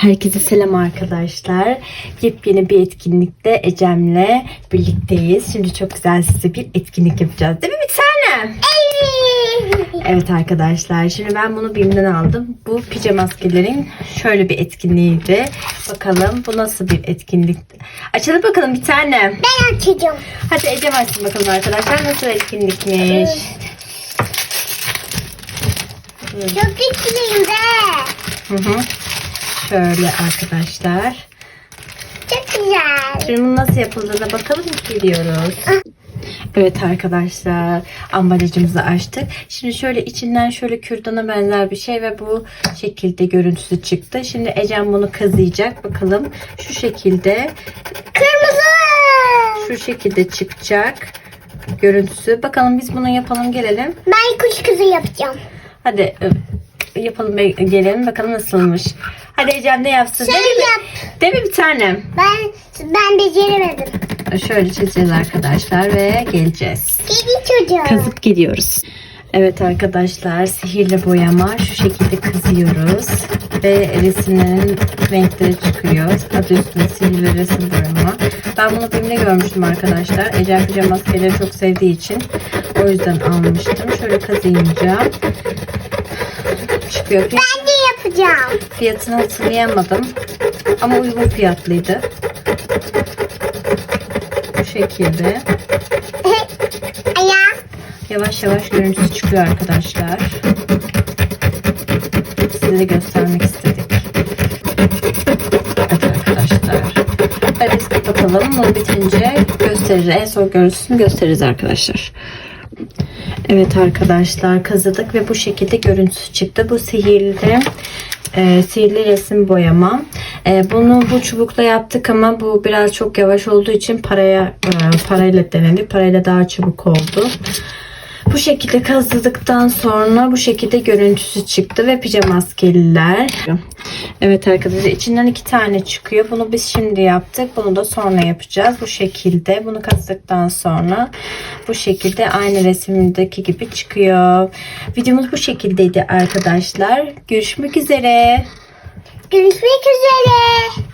Herkese selam arkadaşlar. Yepyeni bir etkinlikte Ecem'le birlikteyiz. Şimdi çok güzel size bir etkinlik yapacağız. Değil mi bir tane? Evet arkadaşlar. Şimdi ben bunu BİM'den aldım. Bu pijama maskelerin şöyle bir etkinliğiydi. Bakalım bu nasıl bir etkinlik? Açalım bakalım bir tane. Ben açacağım. Hadi Ecem açsın bakalım arkadaşlar. Nasıl etkinlikmiş? Çok güçlüyüm de. Hı hı. Şöyle arkadaşlar. Çok güzel. Şimdi bunun nasıl yapıldığına bakalım geliyoruz. Evet arkadaşlar ambalajımızı açtık. Şimdi şöyle içinden şöyle kürdana benzer bir şey ve bu şekilde görüntüsü çıktı. Şimdi Ecem bunu kazıyacak. Bakalım şu şekilde Kırmızı. şu şekilde çıkacak görüntüsü. Bakalım biz bunu yapalım gelelim. Ben kuş kızı yapacağım. Hadi e, yapalım ve gelelim bakalım nasılmış. Hadi Ecem de yapsın. Sen Değil mi? yap. Değil mi bir tanem? Ben ben beceremedim. Şöyle çizeceğiz arkadaşlar ve geleceğiz. Kedi çocuğu. Kazıp gidiyoruz. Evet arkadaşlar sihirli boyama şu şekilde kazıyoruz ve resimlerin renkleri çıkıyor. Adı üstünde sihirli resim boyama. Ben bunu filmde görmüştüm arkadaşlar. Ecem pijama maskeleri çok sevdiği için o yüzden almıştım. Şöyle kazıyınca çıkıyor. Ben de yapacağım. Fiyatını hatırlayamadım ama uygun fiyatlıydı. Bu şekilde. Ayağı. Yavaş yavaş görüntüsü çıkıyor arkadaşlar. Size de göstermek istedik. Evet arkadaşlar. Hadi biz kapatalım. Bunu bitince gösteririz. En son görüntüsünü gösteririz arkadaşlar. Evet arkadaşlar kazıdık ve bu şekilde görüntüsü çıktı. Bu sihirli e, sihirli resim boyama. E, bunu bu çubukla yaptık ama bu biraz çok yavaş olduğu için paraya e, parayla denedik. Parayla daha çabuk oldu. Bu şekilde kazıdıktan sonra bu şekilde görüntüsü çıktı ve pijama maskeliler. Evet arkadaşlar içinden iki tane çıkıyor. Bunu biz şimdi yaptık. Bunu da sonra yapacağız. Bu şekilde bunu kazıdıktan sonra bu şekilde aynı resimdeki gibi çıkıyor. Videomuz bu şekildeydi arkadaşlar. Görüşmek üzere. Görüşmek üzere.